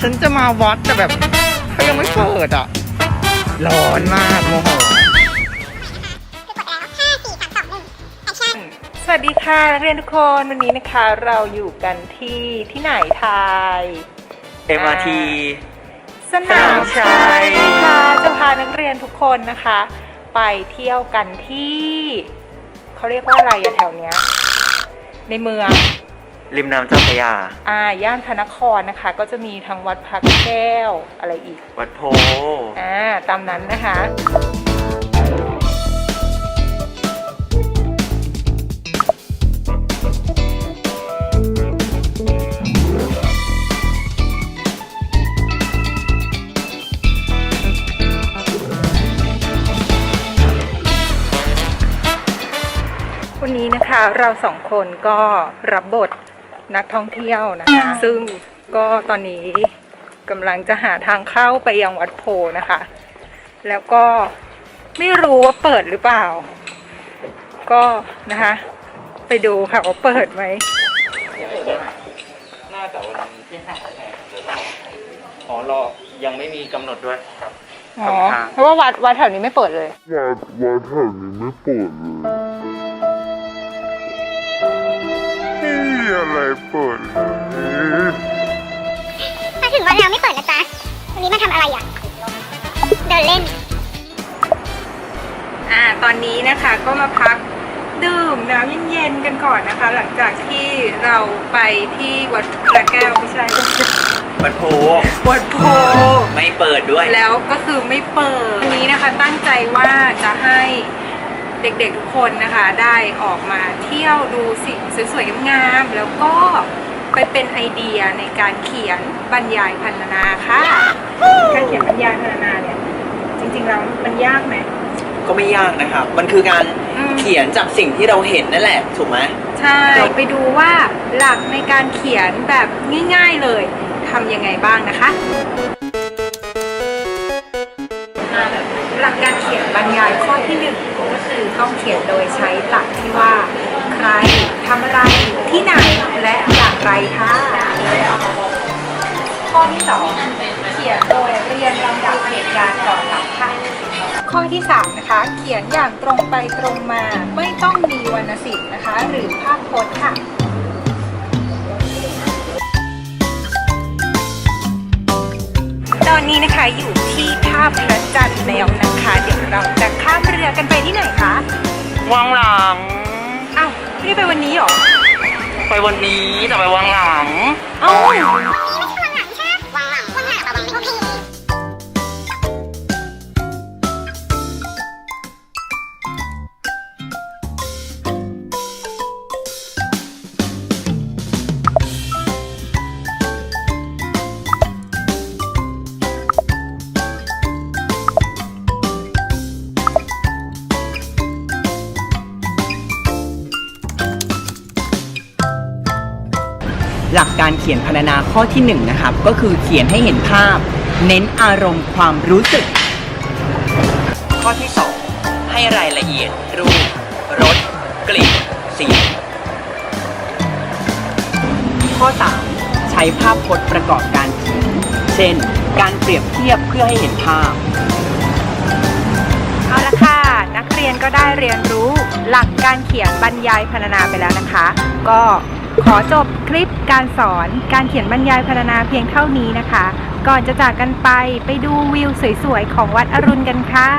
ฉันจะมาวัดแต่แบบเขายังไม่เปิดอะ ร้อนมากโมโหสวัสดีค่ะนักเรียนทุกคนวันนี้นะคะเราอยู่กันที่ที่ไหนไทย MRT สนามชัยค่ะจะพานักเรียนทุกคนนะคะ ไปเที่ยวกันที่ เขาเรียกว่าอะไรอะแถวเนี้ย ในเมือง ริมน้ำเจ้าพระยา อ่าย่านพระนครนะคะ ก็จะมีทั้งวัดพระแก้วอะไรอีก วัดโพอ่าตามนั้นนะคะ วันนี้นะคะเราสองคนก็รับบท นักท่องเที่ยวนะคะ ซึ่งก็ตอนนี้กำลังจะหาทางเข้าไปยังวัดโพนะคะ แล้วก็ไม่รู้ว่าเปิดหรือเปล่า ก็นะคะ ไปดูค่ะว่าเปิดไหมน่าจะวันที่ห้าอ๋อรอยังไม่มีกำหนดด้วยอ๋อครับเพราะว่าวัดวัดแถวนี้ไม่เปิดเลย วัดวัดแถวนี้ไม่เปิดเลย อะไรเปิดเลยมาถึงวันแล้วไม่เปิดนะจ๊ะ วันนี้มาทำอะไรอะ เดินเล่น อ่า ตอนนี้นะคะก็มาพักดื่มน้ำเย็นๆกันก่อนนะคะ หลังจากที่เราไปที่วัดพระแก้วไม่ใช่วัดโพวัดโพไม่เปิดด้วย แล้วก็คือไม่เปิดวันนี้นะคะตั้งใจว่าจะให้ เด็กๆทุกคนนะคะได้ออกมาเที่ยวดูสิ่งสวยๆงามๆแล้วก็ไปเป็นไอเดียในการเขียนบรรยายพรรณนาค่ะ การเขียนบรรยายพรรณนาเนี่ยจริงๆแล้วมันยากไหม ก็ไม่ยากนะครับ มันคือการอืม เขียนจากสิ่งที่เราเห็นนั่นแหละ ถูกไหม ใช่ไปดูว่าหลักในการเขียนแบบง่ายๆเลยทำยังไงบ้างนะคะ หลักการเขียนบรรยายข้อที่หนึ่งก็คือต้องเขียนโดยใช้หลักที่ว่า ใครทำอะไรที่ไหนและอย่างไรคะข้อที่สองเขียนโดยเรียงลำดับเหตุการณ์ก่อนหลังค่ะข้อที่3นะคะ เขียนอย่างตรงไปตรงมา ไม่ต้องมีวรรณศิลป์นะคะ หรือภาพพจน์ค่ะตอนนี้นะคะอยู่ที่าพระจันทร์แล้วนะคะ เดี๋ยวเราจะข้ามเรือกันไปที่ไหนคะวังหลัง อ้าวไม่ได้ไปวันนี้เหรอ ไปวันนี้แต่ไปวังหลัง เอ้า การเขียนพรรณนาข้อที่หนึ่งนะครับ ก็คือเขียนให้เห็นภาพ เน้นอารมณ์ความรู้สึก ข้อที่สองให้รายละเอียด รูปรสกลิ่นเสียงข้อ 3 ใช้ภาพพจน์ประกอบการเขียน เช่น การเปรียบเทียบเพื่อให้เห็นภาพ เอาละค่ะ นักเรียนก็ได้เรียนรู้หลักการเขียนบรรยายพรรณนาไปแล้วนะคะ ก็ ขอจบคลิปการสอนการเขียนบรรยายพรรณนาเพียงเท่านี้นะคะ ก่อนจะจากกันไปไปดูวิวสวยๆ ของวัดอรุณกันค่ะ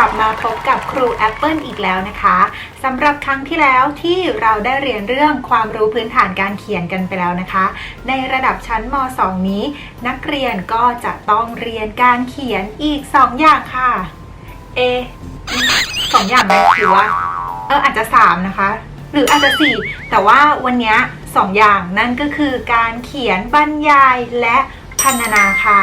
ลับมาพบกับครูแอปเปิลอีกแล้วนะคะสำหรับครั้งที่แล้วที่เราได้เรียนเรื่องความรู้พื้นฐานการเขียนกันไปแล้วนะคะ ในระดับชั้นม .2 นี้ นักเรียนก็จะต้องเรียนการเขียนอีก 2 อย่างค่ะ เอสองอย่างไหมหรือว่าเอออาจจะ 3 นะคะ หรืออาจจะ 4 แต่ว่าวันนี้ยสองอย่างนั่นก็คือการเขียนบรรยายและพรรณนาค่ะ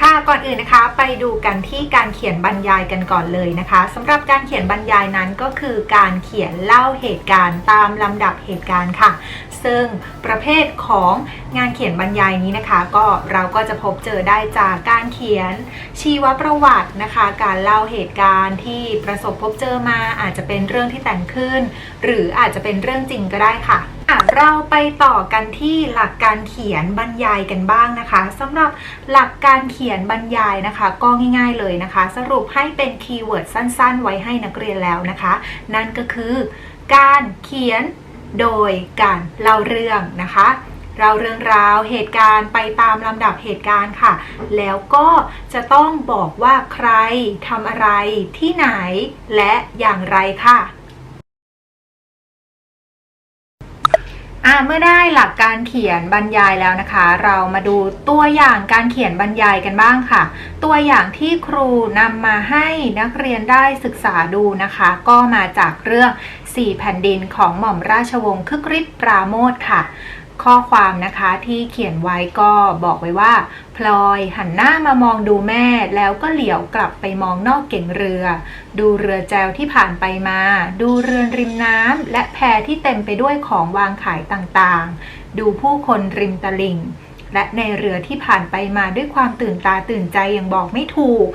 ค่ะก่อนอื่นนะคะไปดูกันที่การเขียนบรรยายกันก่อนเลยนะคะสำหรับการเขียนบรรยายนั้นก็คือการเขียนเล่าเหตุการณ์ตามลำดับเหตุการณ์ค่ะ ซึ่งประเภทของงานเขียนบรรยายนี้นะคะ ก็เราก็จะพบเจอได้จากการเขียนชีวประวัตินะคะ การเล่าเหตุการณ์ที่ประสบพบเจอมาอาจจะเป็นเรื่องที่แต่งขึ้น หรืออาจจะเป็นเรื่องจริงก็ได้ค่ะอะเราไปต่อกันที่หลักการเขียนบรรยายกันบ้างนะคะสำหรับหลักการเขียนบรรยายนะคะ ก็ง่าย ๆเลยนะคะ สรุปให้เป็นคีย์เวิร์ดสั้น ๆ ไว้ให้นักเรียนแล้วนะคะ นั่นก็คือ การเขียน โดยการเล่าเรื่องนะคะเราเรื่องราวเหตุการณ์ไปตามลำดับเหตุการณ์ค่ะ แล้วก็จะต้องบอกว่าใครทำอะไรที่ไหนและอย่างไรค่ะ อ่าเมื่อได้หลักการเขียนบรรยายแล้วนะคะ เรามาดูตัวอย่างการเขียนบรรยายกันบ้างค่ะ ตัวอย่างที่ครูนำมาให้นักเรียนได้ศึกษาดูนะคะ ก็มาจากเรื่อง4แผ่นดินของหม่อมราชวงศ์คึกฤทธิ์ปราโมทค่ะ ข้อความนะคะที่เขียนไว้ก็บอกไว้ว่า พลอยหันหน้ามามองดูแม่ แล้วก็เหลียวกลับไปมองนอกเก่งเรือ ดูเรือแจวที่ผ่านไปมา ดูเรือนริมน้ำและแพที่เต็มไปด้วยของวางขายต่างๆ ดูผู้คนริมตลิ่ง และในเรือที่ผ่านไปมาด้วยความตื่นตาตื่นใจอย่างบอกไม่ถูก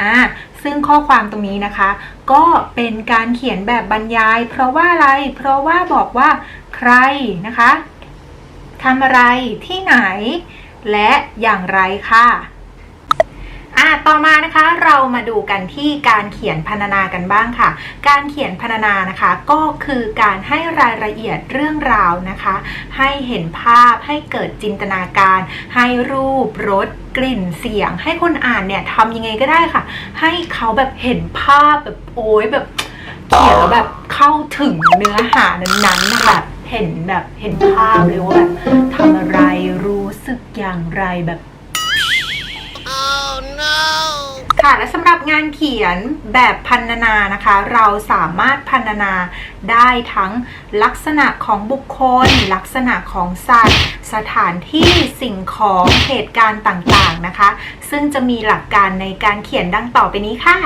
อ่าซึ่งข้อความตรงนี้นะคะ ก็เป็นการเขียนแบบบรรยาย เพราะว่าอะไร เพราะว่าบอกว่าใครนะคะ ทำอะไรที่ไหน และอย่างไรค่ะอะต่อมานะคะเรามาดูกันที่การเขียนพรรณนากันบ้างค่ะ การเขียนพรรณนานะคะก็คือการให้รายละเอียดเรื่องราวนะคะ ให้เห็นภาพให้เกิดจินตนาการ ให้รูปรสกลิ่นเสียง ให้คนอ่านเนี่ยทำยังไงก็ได้ค่ะ ให้เขาแบบเห็นภาพแบบโอ้ยแบบเขียนแล้วแบบเข้าถึงเนื้อหานั้นๆนะคะ เห็นแบบเห็นภาพเลยว่าแบบทำอะไรรู้สึกอย่างไรแบบค่ะและสำหรับงานเขียนแบบพันนานะคะ เราสามารถพันนาได้ทั้งลักษณะของบุคคล ลักษณะของสัตว์ สถานที่สิ่งของเหตุการณ์ต่างๆนะคะ ซึ่งจะมีหลักการในการเขียนดังต่อไปนี้ค่ะ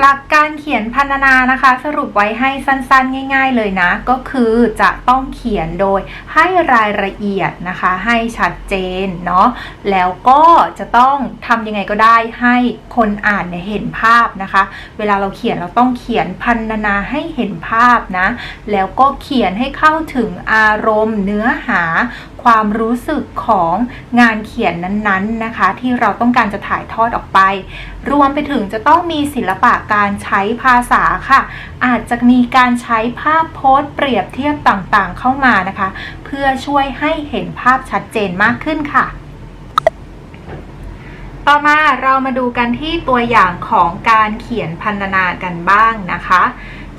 หลักการเขียนพรรณนานะคะ สรุปไว้ให้สั้นๆ ง่าย ๆ เลยนะ ก็คือจะต้องเขียนโดยให้รายละเอียดนะคะ ให้ชัดเจนเนาะแล้วก็จะต้องทำยังไงก็ได้ให้คนอ่านเนี่ยเห็นภาพนะคะ เวลาเราเขียนเราต้องเขียนพรรณนาให้เห็นภาพนะ แล้วก็เขียนให้เข้าถึงอารมณ์เนื้อหา ความรู้สึกของงานเขียนนั้นๆนะคะ ที่เราต้องการจะถ่ายทอดออกไป รวมไปถึงจะต้องมีศิลปะการใช้ภาษาค่ะ อาจจะมีการใช้ภาพโพสต์เปรียบเทียบต่างๆเข้ามานะคะ เพื่อช่วยให้เห็นภาพชัดเจนมากขึ้นค่ะต่อมาเรามาดูกันที่ตัวอย่างของการเขียนพันนากันบ้างนะคะ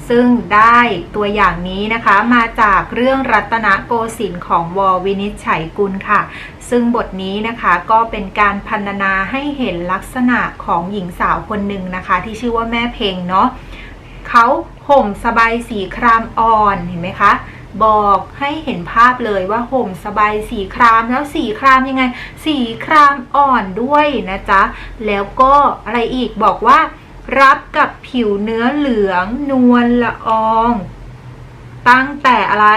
ซึ่งได้ตัวอย่างนี้นะคะมาจากเรื่องรัตนโกสินทร์ของววินิจฉัยกุลค่ะ ซึ่งบทนี้นะคะก็เป็นการพันนาให้เห็นลักษณะของหญิงสาวคนหนึ่งนะคะ ที่ชื่อว่าแม่เพงเนาะเขาห่มสบายสีครามอ่อนเห็นไหมคะบอกให้เห็นภาพเลยว่าห่มสบายสีครามแล้วสีครามยังไง สีครามอ่อนด้วยนะจ๊ะ แล้วก็อะไรอีกบอกว่า รับกับผิวเนื้อเหลือง นวลละออง ตั้งแต่อะไร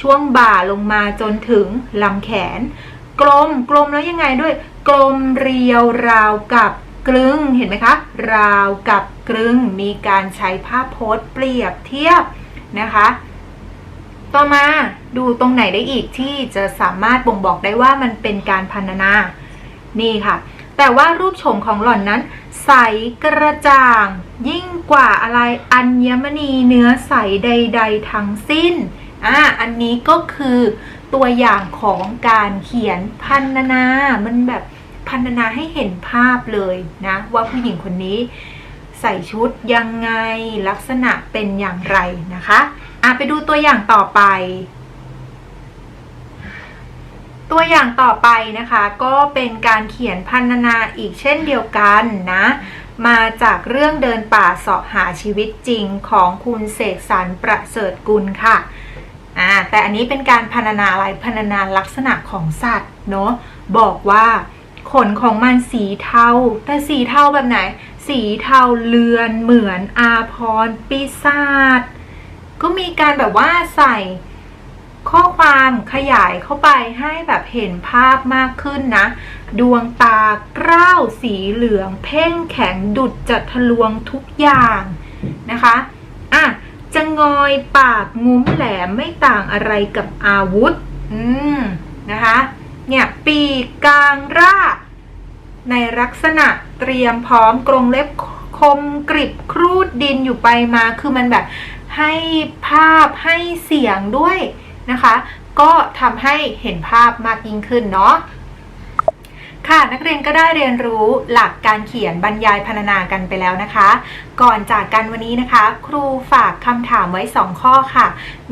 ช่วงบ่าลงมาจนถึงลำแขน กลมกลมแล้วยังไงด้วย กลมเรียวราวกับกลึงเห็นไหมคะ ราวกับกลึงมีการใช้ภาพโพสเปรียบเทียบนะคะ ต่อมาดูตรงไหนได้อีกที่จะสามารถบ่งบอกได้ว่ามันเป็นการพันนา นี่ค่ะ แต่ว่ารูปโฉมของหล่อนนั้น ใสกระจ่าง ยิ่งกว่าอะไรอัญมณีเนื้อใสใด ๆ ทั้งสิ้นอ่าอันนี้ก็คือตัวอย่างของการเขียนพันนา มันแบบพรรณนาให้เห็นภาพเลยนะ ว่าผู้หญิงคนนี้ใส่ชุดยังไงลักษณะเป็นอย่างไรนะคะอะไปดูตัวอย่างต่อไป ตัวอย่างต่อไปนะคะก็เป็นการเขียนพรรณนาอีกเช่นเดียวกันนะ มาจากเรื่องเดินป่าเสาะหาชีวิตจริงของคุณเสกสรรประเสริฐกุลค่ะอ่าแต่อันนี้เป็นการพรรณนาอะไรพรรณนาลักษณะของสัตว์เนาะบอกว่าขนของมันสีเทา แต่สีเทาแบบไหน สีเทาเลือนเหมือนอาพรปีศาจก็มีการแบบว่าใส่ ข้อความขยายเข้าไปให้แบบเห็นภาพมากขึ้นนะ ดวงตากร้าวสีเหลือง เพ่งแข็งดุดจะทะลวงทุกอย่างนะคะอะจะงอยปากงุ้มแหลมไม่ต่างอะไรกับอาวุธ อืมนะคะเนี่ยปีกกลางร่า ในลักษณะเตรียมพร้อมกรงเล็บคมกริบครูดดินอยู่ไปมา คือมันแบบให้ภาพให้เสียงด้วย นะคะ ก็ทำให้เห็นภาพมากยิ่งขึ้นเนาะค่ะนักเรียนก็ได้เรียนรู้หลักการเขียนบรรยายพรรณนากันไปแล้วนะคะ ก่อนจากกันวันนี้นะคะ ครูฝากคำถามไว้ 2 ข้อค่ะ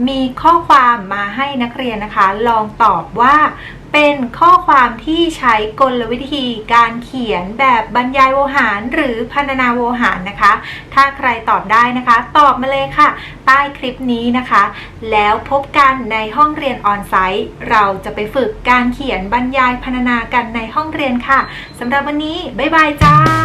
มีข้อความมาให้นักเรียนนะคะ ลองตอบว่า เป็นข้อความที่ใช้กลวิธีการเขียนแบบบรรยายโวหาร หรือพรรณนาโวหารนะคะ ถ้าใครตอบได้นะคะ ตอบมาเลยค่ะ ใต้คลิปนี้นะคะ แล้วพบกันในห้องเรียนออนไซต์ เราจะไปฝึกการเขียนบรรยายพรรณนากันในห้องเรียนค่ะสำหรับวันนี้ บ๊ายบายจ้า